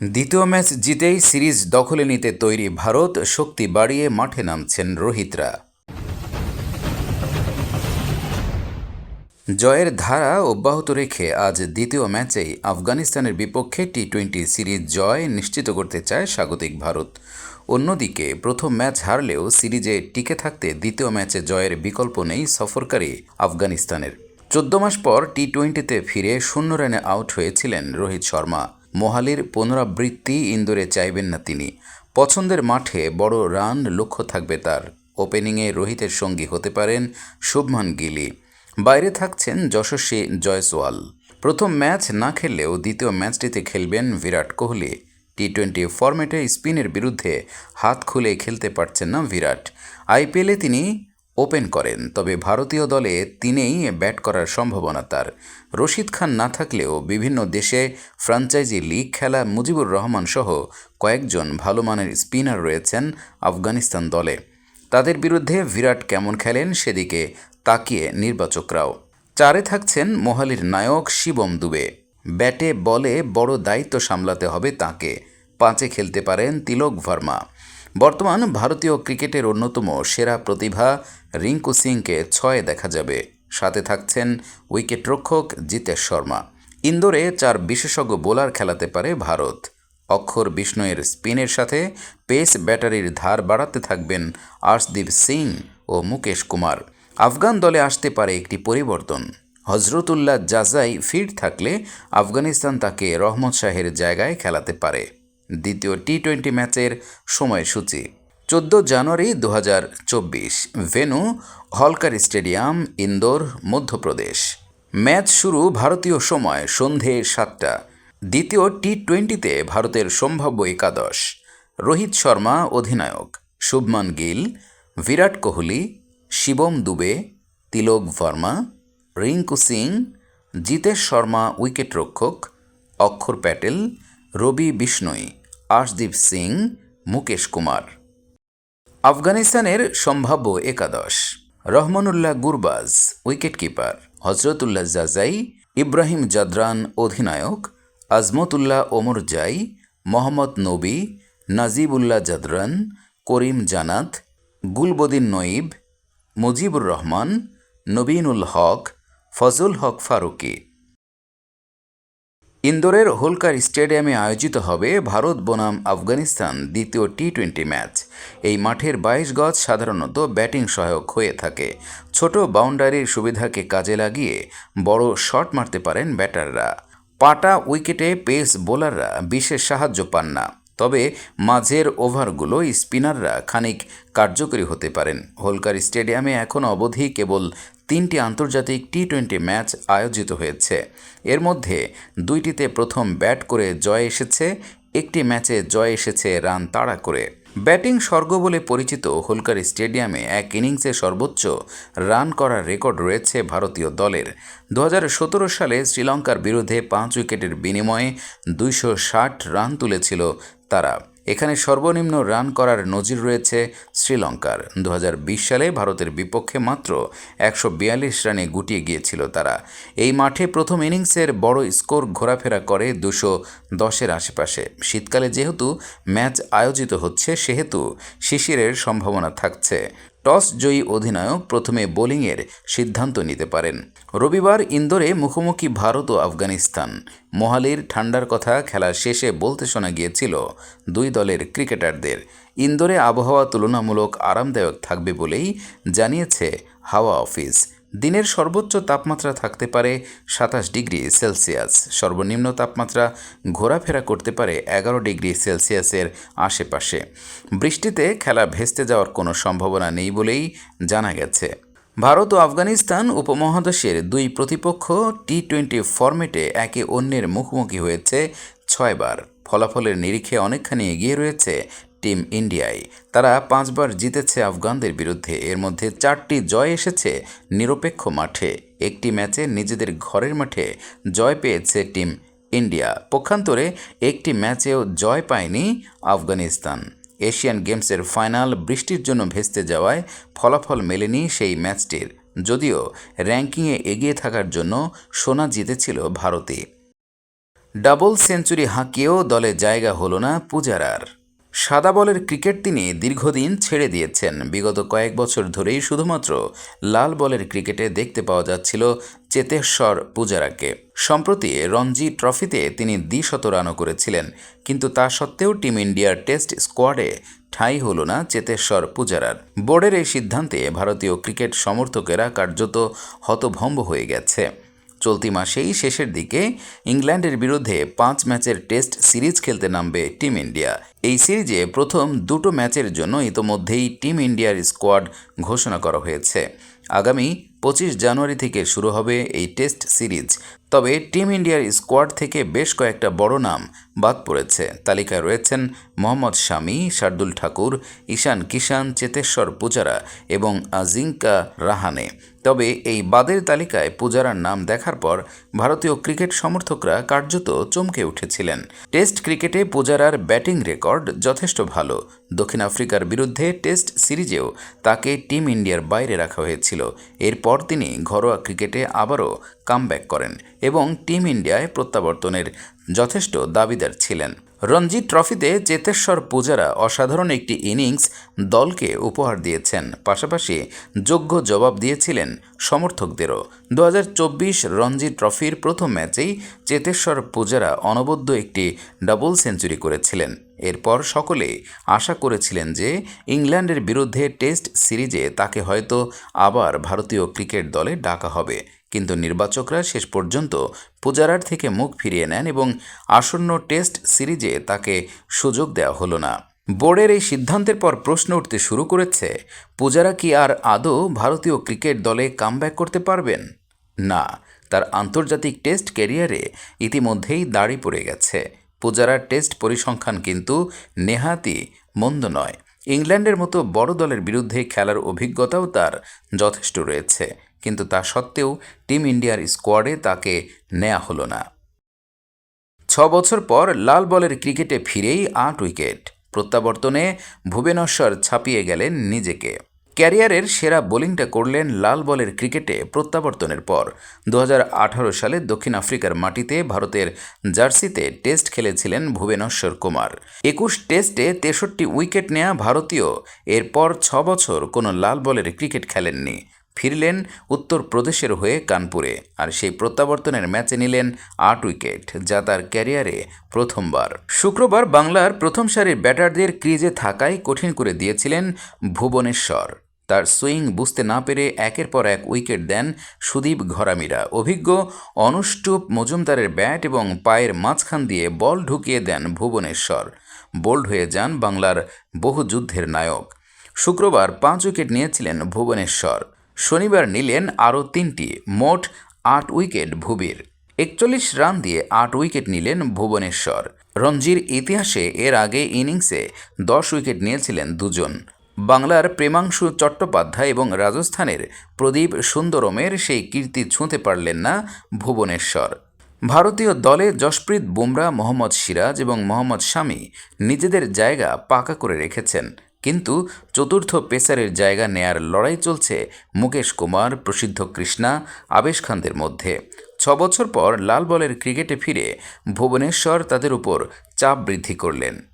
দ্বিতীয় match জিতেই series দখলে নিতে তৈরি ভারত, শক্তি বাড়িয়ে মাঠে নামছেন রোহিতরা। জয়ের ধারা অব্যাহত রেখে আজ দ্বিতীয় ম্যাচেই আফগানিস্তানের বিপক্ষে টি টোয়েন্টি সিরিজ জয় নিশ্চিত করতে চায় স্বাগতিক ভারত। অন্যদিকে প্রথম ম্যাচ হারলেও সিরিজে টিকে থাকতে দ্বিতীয় ম্যাচে জয়ের বিকল্প নেই সফরকারী আফগানিস্তানের। চোদ্দ মাস পর টি টোয়েন্টিতে ফিরে শূন্য রানে আউট হয়েছিলেন রোহিত শর্মা। মোহালির পুনরাবৃত্তি ইন্দোরে চাইবেন না তিনি। পছন্দের মাঠে বড় রান লক্ষ্য থাকবে তার। ওপেনিংয়ে রোহিতের সঙ্গী হতে পারেন শুভমান গিলি। বাইরে থাকছেন যশস্বী জয়সওয়াল। প্রথম ম্যাচ না খেললেও দ্বিতীয় ম্যাচটিতে খেলবেন বিরাট কোহলি। টি টোয়েন্টি ফরম্যাটে স্পিনের বিরুদ্ধে হাত খুলে খেলতে পারছেন না বিরাট। আইপিএলে তিনি ওপেন করেন, তবে ভারতীয় দলে তিনিই ব্যাট করার সম্ভাবনা তার। রশিদ খান না থাকলেও বিভিন্ন দেশে ফ্র্যাঞ্চাইজি লিগ খেলা মুজিবুর রহমান সহ কয়েকজন ভালো মানের স্পিনার রয়েছেন আফগানিস্তান দলে। তাদের বিরুদ্ধে বিরাট কেমন খেলেন সেদিকে তাকিয়ে নির্বাচকরাও। চারে থাকছেন মোহালির নায়ক শিবম দুবে। ব্যাটে, বলে বড় দায়িত্ব সামলাতে হবে তাকে। পাঁচে খেলতে পারেন তিলক ভার্মা। বর্তমান ভারতীয় ক্রিকেটের অন্যতম সেরা প্রতিভা রিঙ্কু সিংকে ছয়ে দেখা যাবে। সাথে থাকছেন উইকেটরক্ষক জিতেশ শর্মা। ইন্দোরে চার বিশেষজ্ঞ বোলার খেলাতে পারে ভারত। অক্ষর বিষ্ণয়ের স্পিনের সাথে পেস ব্যাটারির ধার বাড়াতে থাকবেন আর্শদীপ সিং ও মুকেশ কুমার। আফগান দলে আসতে পারে একটি পরিবর্তন। হজরতুল্লাহ জাজাই ফিট থাকলে আফগানিস্তান তাকে রহমত শাহের জায়গায় খেলাতে পারে। দ্বিতীয় টি টোয়েন্টি ম্যাচের সময়সূচি। চোদ্দ জানুয়ারি দু হাজার চব্বিশ, venue Holkar stadium, Indore, Madhya Pradesh. Match শুরু ভারতীয় সময় সন্ধে সাতটা। দ্বিতীয় টি টোয়েন্টিতে ভারতের সম্ভাব্য একাদশ। রোহিত শর্মা অধিনায়ক। শুভমান গিল, বিরাট কোহলি, শিবম দুবে, তিলক ভার্মা, রিঙ্কু সিং, জিতেশ শর্মা উইকেটরক্ষক, অক্ষর প্যাটেল, রবি বিষ্ণই আশদীপ সিং, মুকেশ কুমার। আফগানিস্তানের সম্ভাব্য একাদশ, রহমানুল্লাহ গুরবাজ উইকেটকিপার হজরতুল্লাহ জাজাই, ইব্রাহিম জাদরান অধিনায়ক, আজমতুল্লাহ ওমর জাই, মোহাম্মদ নবী, নাজিবুল্লাহ জাদরান, করিম জানাত, গুলবদিন নঈব, মুজিবুর রহমান, নবীনুল হক ফজল হক ফারুকি। ইন্দোরের হোলকার স্টেডিয়ামে আয়োজিত হবে ভারত বনাম আফগানিস্তান দ্বিতীয় টি টোয়েন্টি ম্যাচ। এই মাঠের বাইশ গজ সাধারণত ব্যাটিং সহায়ক হয়ে থাকে। ছোট বাউন্ডারির সুবিধাকে কাজে লাগিয়ে বড় শট মারতে পারেন ব্যাটাররা। পাটা উইকেটে পেস বোলাররা বিশেষ সাহায্য পান না। তবে মাঝের ওভারগুলো স্পিনাররা খানিক কার্যকরী হতে পারেন। হোলকার স্টেডিয়ামে এখন অবধি কেবল তিনটি আন্তর্জাতিক টি টোয়েন্টি ম্যাচ আয়োজিত হয়েছে। এর মধ্যে দুইটিতে প্রথম ব্যাট করে জয় এসেছে, একটি ম্যাচে জয় এসেছে রান তাড়া করে। ব্যাটিং স্বর্গ বলে পরিচিত হোলকার স্টেডিয়ামে এক ইনিংসে সর্বোচ্চ রান করার রেকর্ড রয়েছে ভারতীয় দলের। দু হাজার সতেরো সালে শ্রীলঙ্কার বিরুদ্ধে পাঁচ উইকেটের বিনিময়ে দুইশো ষাট রান তুলেছিল তারা। এখানে সর্বনিম্ন রান করার নজির রয়েছে শ্রীলঙ্কার। দু হাজার বিশ সালে ভারতের বিপক্ষে মাত্র একশো বিয়াল্লিশ রানে গুটিয়ে গিয়েছিল তারা। এই মাঠে প্রথম ইনিংসের বড় স্কোর ঘোরাফেরা করে দুশো দশের আশেপাশে। শীতকালে যেহেতু ম্যাচ আয়োজিত হচ্ছে, সেহেতু শিশিরের সম্ভাবনা থাকছে। টস জয়ী অধিনায়ক প্রথমে বোলিংয়ের সিদ্ধান্ত নিতে পারেন। রবিবার ইন্দোরে মুখোমুখি ভারত ও আফগানিস্তান। মোহালির ঠান্ডার কথা খেলা শেষে বলতে শোনা গিয়েছিল দুই দলের ক্রিকেটারদের। ইন্দোরে আবহাওয়া তুলনামূলক আরামদায়ক থাকবে বলেই জানিয়েছে হাওয়া অফিস। দিনের সর্বোচ্চ তাপমাত্রা থাকতে পারে সাতাশ ডিগ্রি সেলসিয়াস। সর্বনিম্ন তাপমাত্রা ঘোরাফেরা করতে পারে এগারো ডিগ্রি সেলসিয়াসের আশেপাশে। বৃষ্টিতে খেলা ভেস্তে যাওয়ার কোনো সম্ভাবনা নেই বলেই জানা গেছে। ভারত ও আফগানিস্তান উপমহাদেশের দুই প্রতিপক্ষ টি টোয়েন্টি ফরম্যাটে একে অন্যের মুখোমুখি হয়েছে ছয়বার। ফলাফলের নিরিখে অনেকখানি এগিয়ে রয়েছে টিম ইন্ডিয়ায়। তারা পাঁচবার জিতেছে আফগানদের বিরুদ্ধে। এর মধ্যে চারটি জয় এসেছে নিরপেক্ষ মাঠে। একটি ম্যাচে নিজেদের ঘরের মাঠে জয় পেয়েছে টিম ইন্ডিয়া। পক্ষান্তরে একটি ম্যাচেও জয় পায়নি আফগানিস্তান। এশিয়ান গেমসের ফাইনাল বৃষ্টির জন্য ভেস্তে যাওয়ায় ফলাফল মেলেনি সেই ম্যাচটির। যদিও র্যাঙ্কিংয়ে এগিয়ে থাকার জন্য সোনা জিতেছিল ভারতে। ডাবল সেঞ্চুরি হাঁকিয়েও দলে জায়গা হলো না পূজারার। সাদা বলের ক্রিকেট তিনি দীর্ঘদিন ছেড়ে দিয়েছেন। বিগত কয়েক বছর ধরেই শুধুমাত্র লাল বলের ক্রিকেটে দেখতে পাওয়া যাচ্ছিল চেতেশ্বর পূজারাকে। সম্প্রতি রঞ্জি ট্রফিতে তিনি দ্বিশত রানও করেছিলেন, কিন্তু তা সত্ত্বেও টিম ইন্ডিয়ার টেস্ট স্কোয়াডে ঠাঁই হল না চেতেশ্বর পূজারার। বোর্ডের এই সিদ্ধান্তে ভারতীয় ক্রিকেট সমর্থকেরা কার্যত হতভম্ব হয়ে গেছে। চলতি মাসেই শেষের দিকে ইংল্যান্ডের বিরুদ্ধে পাঁচ ম্যাচের টেস্ট সিরিজ খেলতে নামবে টিম ইন্ডিয়া। এই সিরিজে প্রথম দুটো ম্যাচের জন্য ইতোমধ্যেই টিম ইন্ডিয়ার স্কোয়াড ঘোষণা করা হয়েছে। আগামী পঁচিশ জানুয়ারি থেকে শুরু হবে এই টেস্ট সিরিজ। তবে টিম ইন্ডিয়ার স্কোয়াড থেকে বেশ কয়েকটা বড় নাম বাদ পড়েছে। তালিকায় রয়েছেন মোহাম্মদ শামি, শার্দুল ঠাকুর, ঈশান কিষান চেতেশ্বর পূজারা এবং আজিঙ্কা রাহানে। তবে এই বাদের তালিকায় পূজারার নাম দেখার পর ভারতীয় ক্রিকেট সমর্থকরা কার্যত চমকে উঠেছিলেন। টেস্ট ক্রিকেটে পূজারার ব্যাটিং রেকর্ড যথেষ্ট ভালো। দক্ষিণ আফ্রিকার বিরুদ্ধে টেস্ট সিরিজেও তাকে টিম ইন্ডিয়ার বাইরে রাখা হয়েছিল। এরপর তিনি ঘরোয়া ক্রিকেটে আবারও কামব্যাক করেন এবং টিম ইন্ডিয়ায় প্রত্যাবর্তনের যথেষ্ট দাবিদার ছিলেন। রঞ্জি ট্রফিতে চেতেশ্বর পূজারা অসাধারণ একটি ইনিংস দলকে উপহার দিয়েছেন। পাশাপাশি যোগ্য জবাব দিয়েছিলেন সমর্থকদেরও। দু হাজার চব্বিশ রঞ্জি ট্রফির প্রথম ম্যাচেই চেতেশ্বর পূজারা অনবদ্য একটি ডাবল সেঞ্চুরি করেছিলেন। এরপর সকলে আশা করেছিলেন যে ইংল্যান্ডের বিরুদ্ধে টেস্ট সিরিজে তাকে হয়তো আবার ভারতীয় ক্রিকেট দলে ডাকা হবে। কিন্তু নির্বাচকরা শেষ পর্যন্ত পূজারার থেকে মুখ ফিরিয়ে নেন এবং আসন্ন টেস্ট সিরিজে তাকে সুযোগ দেওয়া হলো না। বোর্ডের এই সিদ্ধান্তের পর প্রশ্ন উঠতে শুরু করেছে, পূজারা কি আর আদৌ ভারতীয় ক্রিকেট দলে কামব্যাক করতে পারবেন? না, তার আন্তর্জাতিক টেস্ট ক্যারিয়ারে ইতিমধ্যেই দাড়ি পড়ে গেছে। পূজারার টেস্ট পরিসংখ্যান কিন্তু নেহাতি মন্দ নয়। ইংল্যান্ডের মতো বড় দলের বিরুদ্ধে খেলার অভিজ্ঞতাও তার যথেষ্ট রয়েছে। কিন্তু তা সত্ত্বেও টিম ইন্ডিয়ার স্কোয়াডে তাকে নেওয়া হলো না। ছ বছর পর লাল বলের ক্রিকেটে ফিরেই আট উইকেট। প্রত্যাবর্তনে ভুবনেশ্বর ছাপিয়ে গেলেন নিজেকে। ক্যারিয়ারের সেরা বোলিংটা করলেন লাল বলের ক্রিকেটে প্রত্যাবর্তনের পর। দু হাজার আঠারো সালে দক্ষিণ আফ্রিকার মাটিতে ভারতের জার্সিতে টেস্ট খেলেছিলেন ভুবনেশ্বর কুমার। একুশ টেস্টে তেষট্টি উইকেট নেয়া ভারতীয়, এরপর ছ বছর কোনো লাল বলের ক্রিকেট খেলেননি। ফিরলেন উত্তরপ্রদেশের হয়ে কানপুরে আর সেই প্রত্যাবর্তনের ম্যাচে নিলেন আট উইকেট, যা তার ক্যারিয়ারে প্রথমবার। শুক্রবার বাংলার প্রথম সারির ব্যাটারদের ক্রিজে থাকাই কঠিন করে দিয়েছিলেন ভুবনেশ্বর। তার সুইং বুঝতে না পেরে একের পর এক উইকেট দেন সুদীপ ঘরামিরা। অভিজ্ঞ অনুষ্টুপ মজুমদারের ব্যাট এবং পায়ের মাঝখান দিয়ে বল ঢুকিয়ে দেন ভুবনেশ্বর। বোল্ড হয়ে যান বাংলার বহু যুদ্ধের নায়ক। শুক্রবার পাঁচ উইকেট নিয়েছিলেন ভুবনেশ্বর। শনিবার নিলেন আরও তিনটি, মোট আট উইকেট ভুবির। একচল্লিশ রান দিয়ে আট উইকেট নিলেন ভুবনেশ্বর। রঞ্জির ইতিহাসে এর আগে ইনিংসে দশ উইকেট নিয়েছিলেন দুজন। বাংলার প্রেমাংশু চট্টোপাধ্যায় এবং রাজস্থানের প্রদীপ সুন্দরমের সেই কীর্তি ছুঁতে পারলেন না ভুবনেশ্বর। ভারতীয় দলে যশপ্রীত বুমরা, মোহাম্মদ সিরাজ এবং মোহাম্মদ শামি নিজেদের জায়গা পাকা করে রেখেছেন। কিন্তু চতুর্থ পেসারের জায়গা নেয়ার লড়াই চলছে মুকেশ কুমার, প্রসিদ্ধ কৃষ্ণা, আবেশ খানদের মধ্যে। ছ বছর পর লাল বলের ক্রিকেটে ফিরে ভুবনেশ্বর তাদের উপর চাপ বৃদ্ধি করলেন।